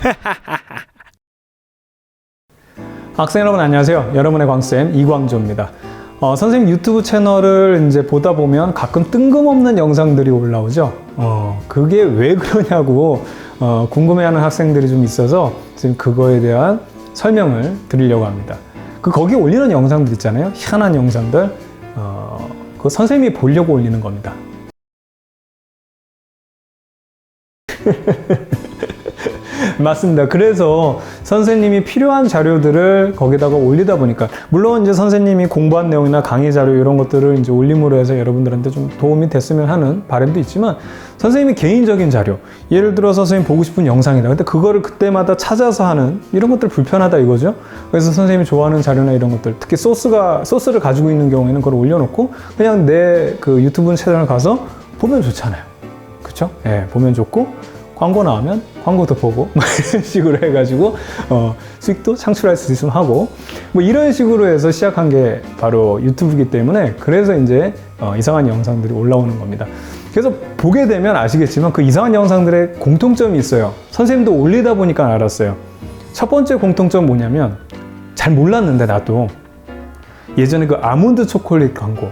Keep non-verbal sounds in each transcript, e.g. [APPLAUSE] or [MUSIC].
[LAUGHS] 학생 여러분 안녕하세요. 여러분의 광쌤 이광조입니다. 어, 선생님 유튜브 채널을 이제 보다 보면 가끔 뜬금없는 영상들이 올라오죠. 어, 그게 왜 그러냐고 어, 궁금해하는 학생들이 좀 있어서 지금 그거에 대한 설명을 드리려고 합니다. 그 거기 올리는 영상들 있잖아요. 희한한 영상들. 어, 그 선생님이 보려고 올리는 겁니다. [LAUGHS] 맞습니다. 그래서 선생님이 필요한 자료들을 거기다가 올리다 보니까 물론 이제 선생님이 공부한 내용이나 강의 자료 이런 것들을 이제 올림으로 해서 여러분들한테 좀 도움이 됐으면 하는 바람도 있지만 선생님이 개인적인 자료 예를 들어서 선생님 보고 싶은 영상이다. 근데 그거를 그때마다 찾아서 하는 이런 것들 불편하다 이거죠. 그래서 선생님이 좋아하는 자료나 이런 것들 특히 소스가 소스를 가지고 있는 경우에는 그걸 올려놓고 그냥 내 그 유튜브 채널 가서 보면 좋잖아요. 그렇죠? 예, 보면 좋고 광고 나오면 광고도 보고 뭐 이런 식으로 해가지고 어, 수익도 창출할 수 있으면 하고 뭐 이런 식으로 해서 시작한 게 바로 유튜브이기 때문에 그래서 이제 어, 이상한 영상들이 올라오는 겁니다. 그래서 보게 되면 아시겠지만 그 이상한 영상들의 공통점이 있어요. 선생님도 올리다 보니까 알았어요. 첫 번째 공통점 뭐냐면 잘 몰랐는데 나도 예전에 그 아몬드 초콜릿 광고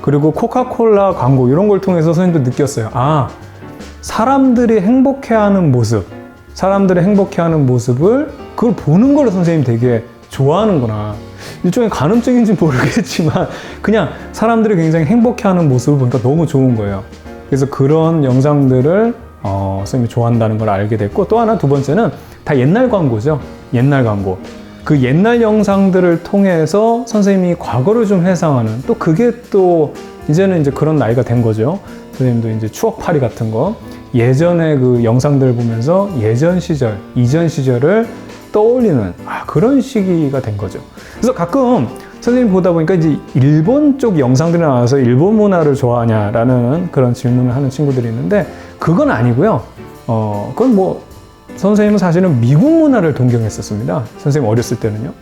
그리고 코카콜라 광고 이런 걸 통해서 선생님도 느꼈어요. 아, 사람들이 행복해하는 모습, 사람들이 행복해하는 모습을 그걸 보는 걸 선생님 되게 좋아하는구나. 일종의 간음증인지 모르겠지만 [LAUGHS] 그냥 사람들이 굉장히 행복해하는 모습을 보니까 너무 좋은 거예요. 그래서 그런 영상들을 어, 선생님이 좋아한다는 걸 알게 됐고 또 하나 두 번째는 다 옛날 광고죠. 옛날 광고. 그 옛날 영상들을 통해서 선생님이 과거를 좀 회상하는 또 그게 또 이제는 이제 그런 나이가 된 거죠. 선생님도 이제 추억팔이 같은 거 예전의 그 영상들 보면서 예전 시절, 이전 시절을 떠올리는 아, 그런 시기가 된 거죠. 그래서 가끔 선생님 보다 보니까 이제 일본 쪽 영상들이 나와서 일본 문화를 좋아하냐라는 그런 질문을 하는 친구들이 있는데 그건 아니고요. 어, 그건 뭐 선생님은 사실은 미국 문화를 동경했었습니다. 선생님 어렸을 때는요.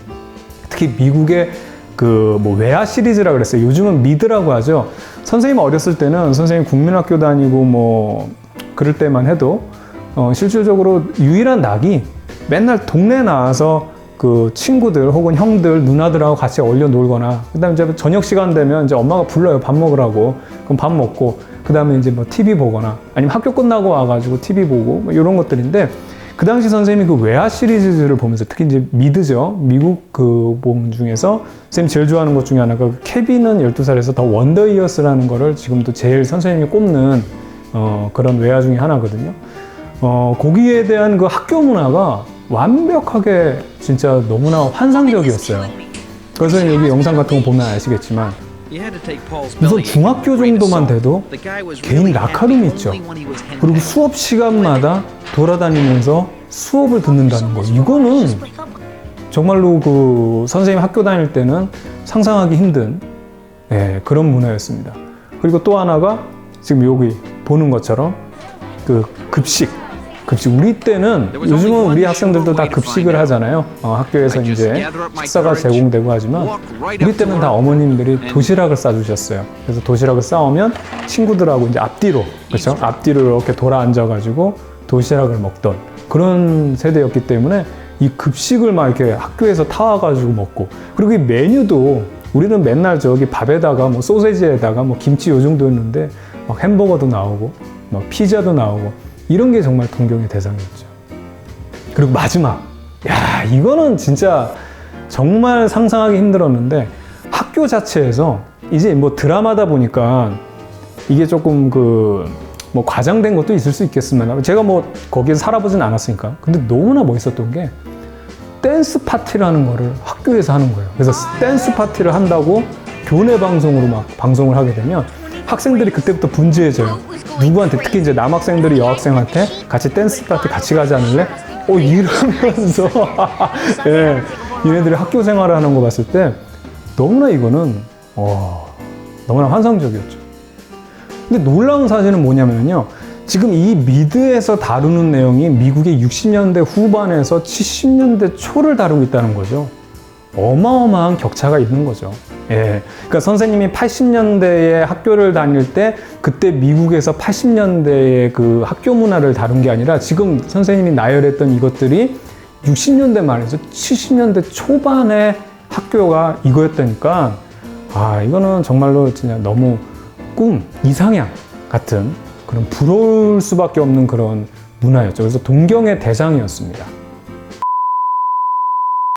특히 미국의 그 뭐 외화 시리즈라 그랬어요. 요즘은 미드라고 하죠. 선생님 어렸을 때는 선생님 국민학교 다니고 뭐 그럴 때만 해도 어 실질적으로 유일한 낙이 맨날 동네 나와서 그 친구들 혹은 형들 누나들하고 같이 어울려 놀거나 그다음에 이제 저녁 시간 되면 이제 엄마가 불러요 밥 먹으라고 그럼 밥 먹고 그다음에 이제 뭐 TV 보거나 아니면 학교 끝나고 와가지고 TV 보고 뭐 이런 것들인데 그 당시 선생님이 그 외화 시리즈를 보면서 특히 이제 미드죠. 미국 그 봉 중에서 선생님 제일 좋아하는 것 중에 하나가 그 케빈은 12살에서 더 원더 이어스라는 거를 지금도 제일 선생님이 꼽는 어, 그런 외화 중에 하나거든요. 어, 거기에 대한 그 학교 문화가 완벽하게 진짜 너무나 환상적이었어요. 그래서 여기 영상 같은 거 보면 아시겠지만 우선 중학교 정도만 돼도 개인 라카룸이 있죠. 그리고 수업 시간마다 돌아다니면서 수업을 듣는다는 거. 이거는 정말로 그 선생님 학교 다닐 때는 상상하기 힘든 예, 그런 문화였습니다. 그리고 또 하나가 지금 여기 보는 것처럼 그 급식. 급식. 우리 때는 요즘은 우리 학생들도 다 급식을 하잖아요. 어, 학교에서 이제 식사가 제공되고 하지만 우리 때는 다 어머님들이 도시락을 싸주셨어요. 그래서 도시락을 싸오면 친구들하고 이제 앞뒤로 그렇죠? 앞뒤로 이렇게 돌아 앉아가지고 도시락을 먹던 그런 세대였기 때문에 이 급식을 막 이렇게 학교에서 타와가지고 먹고 그리고 이 메뉴도 우리는 맨날 저기 밥에다가 뭐 소세지에다가 뭐 김치 요 정도였는데 막 햄버거도 나오고 막 피자도 나오고 이런 게 정말 동경의 대상이었죠. 그리고 마지막. 야 이거는 진짜 정말 상상하기 힘들었는데 학교 자체에서 이제 뭐 드라마다 보니까 이게 조금 그 뭐 과장된 것도 있을 수 있겠으면 제가 뭐 거기에서 살아보진 않았으니까. 근데 너무나 멋있었던 게 댄스 파티라는 거를 학교에서 하는 거예요. 그래서 댄스 파티를 한다고 교내 방송으로 막 방송을 하게 되면 학생들이 그때부터 분주해져요 누구한테 특히 이제 남학생들이 여학생한테 같이 댄스 파티 같이 가지 않을래? 어 이러면서 [LAUGHS] 예, 얘네들이 학교 생활을 하는 거 봤을 때 너무나 이거는 와 너무나 환상적이었죠. 근데 놀라운 사실은 뭐냐면요. 지금 이 미드에서 다루는 내용이 미국의 60년대 후반에서 70년대 초를 다루고 있다는 거죠. 어마어마한 격차가 있는 거죠. 예. 그러니까 선생님이 80년대에 학교를 다닐 때 그때 미국에서 80년대의 그 학교 문화를 다룬 게 아니라 지금 선생님이 나열했던 이것들이 60년대 말에서 70년대 초반의 학교가 이거였다니까 아, 이거는 정말로 진짜 너무 꿈, 이상향 같은 그런 부러울 수밖에 없는 그런 문화였죠. 그래서 동경의 대상이었습니다.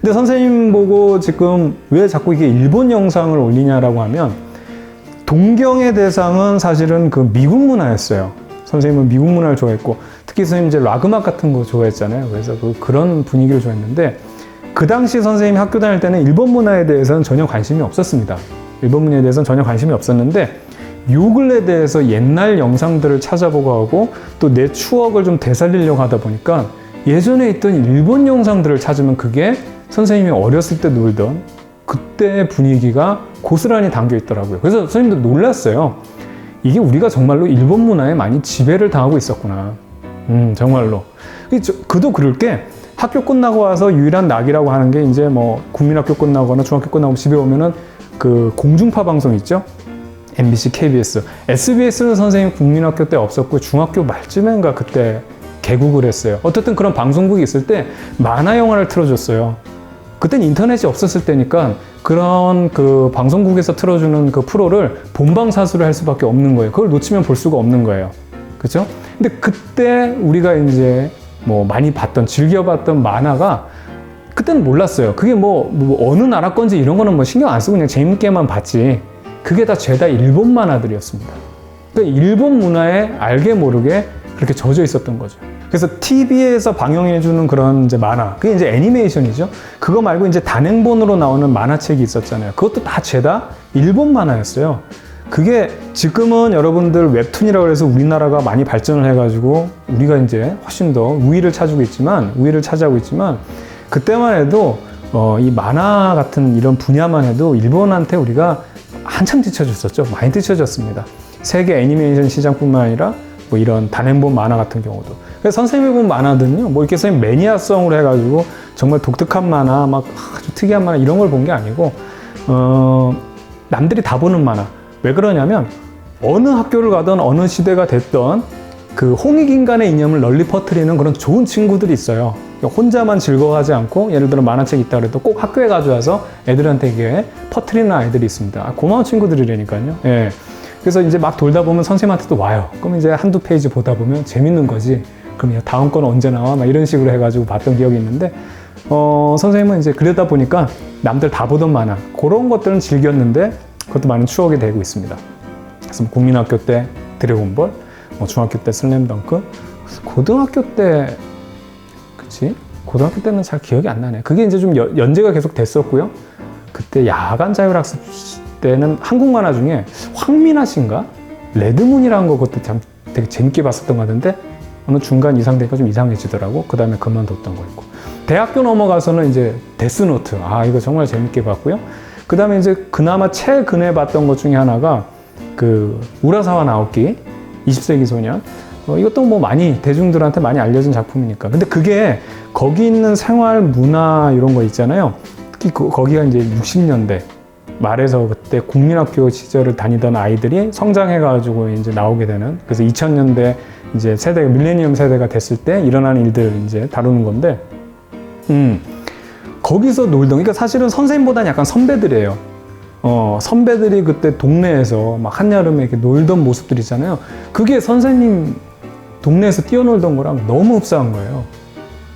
근데 선생님 보고 지금 왜 자꾸 이게 일본 영상을 올리냐라고 하면 동경의 대상은 사실은 그 미국 문화였어요. 선생님은 미국 문화를 좋아했고 특히 선생님 이제 락 음악 같은 거 좋아했잖아요. 그래서 그 그런 분위기를 좋아했는데 그 당시 선생님이 학교 다닐 때는 일본 문화에 대해서는 전혀 관심이 없었습니다. 일본 문화에 대해서는 전혀 관심이 없었는데 요글에 대해서 옛날 영상들을 찾아보고 하고 또 내 추억을 좀 되살리려고 하다 보니까 예전에 있던 일본 영상들을 찾으면 그게 선생님이 어렸을 때 놀던 그때의 분위기가 고스란히 담겨 있더라고요. 그래서 선생님도 놀랐어요. 이게 우리가 정말로 일본 문화에 많이 지배를 당하고 있었구나. 음, 정말로. 이 저- 그도 그럴 게 학교 끝나고 와서 유일한 낙이라고 하는 게 이제 뭐 국민학교 끝나거나 중학교 끝나고 집에 오면은 그 공중파 방송 있죠? MBC, KBS. SBS는 선생님 국민학교 때 없었고 중학교 말쯤인가 그때 개국을 했어요. 어쨌든 그런 방송국이 있을 때 만화 영화를 틀어줬어요. 그땐 인터넷이 없었을 때니까 그런 그 방송국에서 틀어주는 그 프로를 본방 사수를 할 수밖에 없는 거예요. 그걸 놓치면 볼 수가 없는 거예요. 그죠? 근데 그때 우리가 이제 뭐 많이 봤던, 즐겨봤던 만화가 그때는 몰랐어요. 그게 뭐, 뭐 어느 나라 건지 이런 거는 뭐 신경 안 쓰고 그냥 재밌게만 봤지. 그게 다 죄다 일본 만화들이었습니다. 그러니까 일본 문화에 알게 모르게 그렇게 젖어 있었던 거죠. 그래서 TV에서 방영해주는 그런 이제 만화, 그게 이제 애니메이션이죠. 그거 말고 이제 단행본으로 나오는 만화책이 있었잖아요. 그것도 다 죄다 일본 만화였어요. 그게 지금은 여러분들 웹툰이라고 해서 우리나라가 많이 발전을 해가지고 우리가 이제 훨씬 더 우위를 차지고 있지만, 우위를 차지하고 있지만, 그때만 해도 어, 이 만화 같은 이런 분야만 해도 일본한테 우리가 한참 뒤쳐졌었죠. 많이 뒤쳐졌습니다. 세계 애니메이션 시장뿐만 아니라 뭐 이런 단행본 만화 같은 경우도. 그래서 선생님이 본 만화들은요, 뭐 이렇게 선생님 매니아성으로 해가지고 정말 독특한 만화, 막 아주 특이한 만화 이런 걸 본 게 아니고, 어, 남들이 다 보는 만화. 왜 그러냐면, 어느 학교를 가든 어느 시대가 됐던 그 홍익인간의 이념을 널리 퍼뜨리는 그런 좋은 친구들이 있어요. 혼자만 즐거워하지 않고 예를 들어 만화책 있다 그래도 꼭 학교에 가져와서 애들한테 이게 퍼뜨리는 아이들이 있습니다. 아, 고마운 친구들이라니까요. 예. 그래서 이제 막 돌다 보면 선생님한테도 와요. 그럼 이제 한두 페이지 보다 보면 재밌는 거지. 그럼 야, 다음 건 언제 나와? 막 이런 식으로 해가지고 봤던 기억이 있는데, 어, 선생님은 이제 그러다 보니까 남들 다 보던 만화, 그런 것들은 즐겼는데, 그것도 많은 추억이 되고 있습니다. 그래서 뭐 국민학교 때 드래곤볼, 뭐 중학교 때 슬램덩크, 고등학교 때 그치? 고등학교 때는 잘 기억이 안 나네. 그게 이제 좀 연- 연재가 계속 됐었고요. 그때 야간 자율학습 때는 한국 만화 중에 황미나 씨인가? 레드문이라는 거 그것도 참 되게 재밌게 봤었던 것 같은데 어느 중간 이상 되니까 좀 이상해지더라고. 그 다음에 그만뒀던 거 있고. 대학교 넘어가서는 이제 데스노트. 아, 이거 정말 재밌게 봤고요. 그 다음에 이제 그나마 최근에 봤던 것 중에 하나가 그 우라사와 나오키 20세기 소년. 어, 이것도 뭐 많이 대중들한테 많이 알려진 작품이니까. 근데 그게 거기 있는 생활 문화 이런 거 있잖아요. 특히 그- 거기가 이제 60년대 말에서 그때 국민학교 시절을 다니던 아이들이 성장해가지고 이제 나오게 되는 그래서 2000년대 이제 세대 밀레니엄 세대가 됐을 때 일어나는 일들 이제 다루는 건데, 음 거기서 놀던 그러니까 사실은 선생님보다는 약간 선배들이에요. 어, 선배들이 그때 동네에서 막 한여름에 이렇게 놀던 모습들 있잖아요. 그게 선생님 동네에서 뛰어놀던 거랑 너무 흡사한 거예요.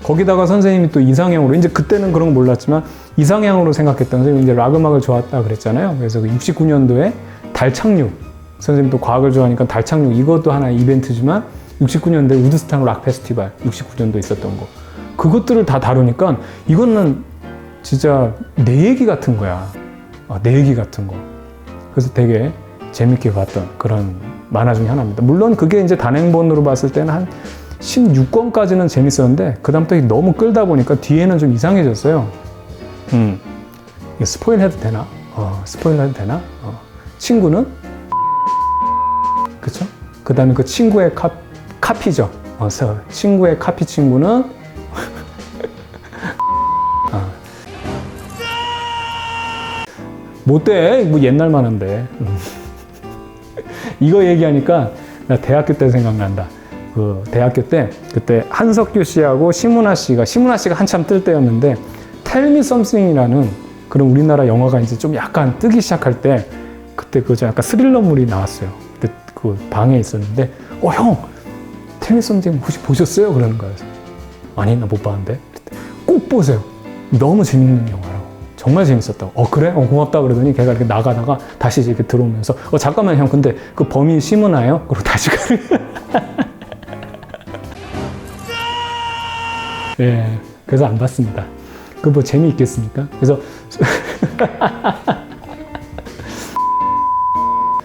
거기다가 선생님이 또 이상형으로, 이제 그때는 그런 거 몰랐지만 이상형으로 생각했던 선생님이 이제 락 음악을 좋아했다 그랬잖아요. 그래서 그 69년도에 달 착륙. 선생님도 과학을 좋아하니까 달 착륙. 이것도 하나의 이벤트지만 69년도에 우드스탕 락 페스티벌 69년도 있었던 거. 그것들을 다 다루니까 이거는 진짜 내 얘기 같은 거야. 아, 내 얘기 같은 거. 그래서 되게 재밌게 봤던 그런 만화 중에 하나입니다. 물론 그게 이제 단행본으로 봤을 때는 한 16권까지는 재밌었는데 그다음부터 너무 끌다 보니까 뒤에는 좀 이상해졌어요. 음. 스포일 해도 되나? 어, 스포일 해도 되나? 어. 친구는 그쵸? 그 다음에 그 친구의 카, 카피죠. 어, 서 친구의 카피 친구는 아. [LAUGHS] 못돼 뭐 옛날만 한데 음. [LAUGHS] 이거 얘기하니까 나 대학교 때 생각난다 그 대학교 때 그때 한석규 씨하고 심은하 씨가 심은하 씨가 한참 뜰 때였는데 Me Something이라는 그런 우리나라 영화가 이제 좀 약간 뜨기 시작할 때 그때 그저 약간 스릴러물이 나왔어요. 그때 그 방에 있었는데 어형 Tell Me Something 혹시 보셨어요? 그러는 거예요. 아니 나 못 봤는데. 꼭 보세요. 너무 재밌는 영화라고. 정말 재밌었다고 어 그래? 어 고맙다. 그러더니 걔가 이렇게 나가다가 다시 이렇게 들어오면서 어 잠깐만 형. 근데 그 범인 심은하요? 그리고 다시 가는 예 그래서 안 봤습니다 그 뭐 재미 있겠습니까? 그래서 [LAUGHS]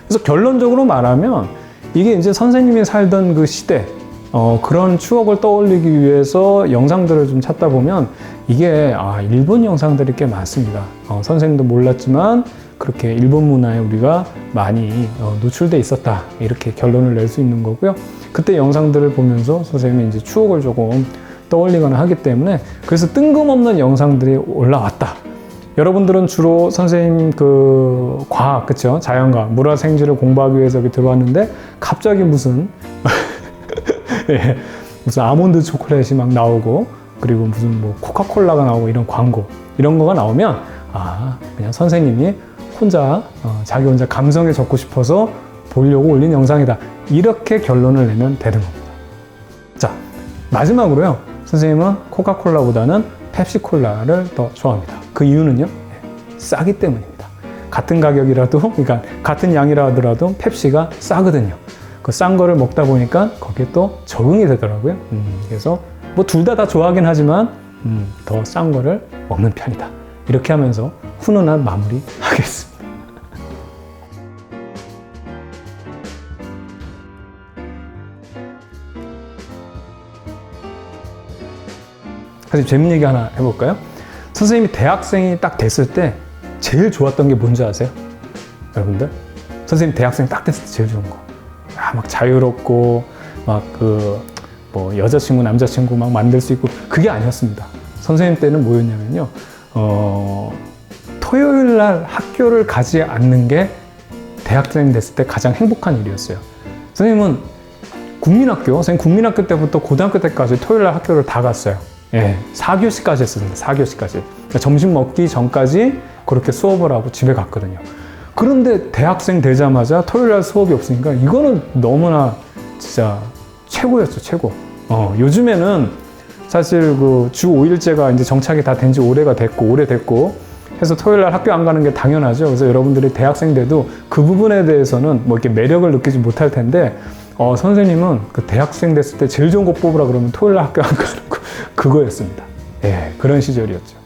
그래서 결론적으로 말하면 이게 이제 선생님이 살던 그 시대 어, 그런 추억을 떠올리기 위해서 영상들을 좀 찾다 보면 이게 아, 일본 영상들이 꽤 많습니다. 어, 선생님도 몰랐지만 그렇게 일본 문화에 우리가 많이 어, 노출돼 있었다 이렇게 결론을 낼 수 있는 거고요. 그때 영상들을 보면서 선생님이 이제 추억을 조금 떠올리거나 하기 때문에 그래서 뜬금없는 영상들이 올라왔다. 여러분들은 주로 선생님 그 과학 그쵸 자연과학 물화 생지를 공부하기 위해서 들어왔는데 갑자기 무슨 [LAUGHS] 예, 무슨 아몬드 초콜릿이 막 나오고 그리고 무슨 뭐 코카콜라가 나오고 이런 광고 이런 거가 나오면 아 그냥 선생님이 혼자 어, 자기 혼자 감성에 적고 싶어서 보려고 올린 영상이다 이렇게 결론을 내면 되는 겁니다. 자 마지막으로요 선생님은 코카콜라보다는 펩시콜라를 더 좋아합니다. 그 이유는요 예, 싸기 때문입니다. 같은 가격이라도 [LAUGHS] 그러니까 같은 양이라 하더라도 펩시가 싸거든요. 그 싼 거를 먹다 보니까 거기에 또 적응이 되더라고요. 음, 그래서 뭐 둘 다다 좋아하긴 하지만 음, 더 싼 거를 먹는 편이다. 이렇게 하면서 훈훈한 마무리 [LAUGHS] 하겠습니다. 사실 재밌는 얘기 하나 해볼까요? 선생님이 대학생이 딱 됐을 때 제일 좋았던 게 뭔지 아세요? 여러분들? 선생님 대학생 딱 됐을 때 제일 좋은 거. 아, 막 자유롭고, 막 그, 뭐, 여자친구, 남자친구 막 만들 수 있고, 그게 아니었습니다. 선생님 때는 뭐였냐면요. 어, 토요일 날 학교를 가지 않는 게 대학생 됐을 때 가장 행복한 일이었어요. 선생님은 국민학교, 선생님 국민학교 때부터 고등학교 때까지 토요일 날 학교를 다 갔어요. 예, 4교시까지 했습니다. 4교시까지. 그러니까 점심 먹기 전까지 그렇게 수업을 하고 집에 갔거든요. 그런데 대학생 되자마자 토요일 날 수업이 없으니까 이거는 너무나 진짜 최고였죠, 최고. 어, 요즘에는 사실 그 주 5일제가 이제 정착이 다 된 지 오래가 됐고, 오래됐고, 해서 토요일 날 학교 안 가는 게 당연하죠. 그래서 여러분들이 대학생 돼도 그 부분에 대해서는 뭐 이렇게 매력을 느끼지 못할 텐데, 어, 선생님은 그 대학생 됐을 때 제일 좋은 거 뽑으라 그러면 토요일 날 학교 안 가는 거, [LAUGHS] 그거였습니다. 예, 그런 시절이었죠.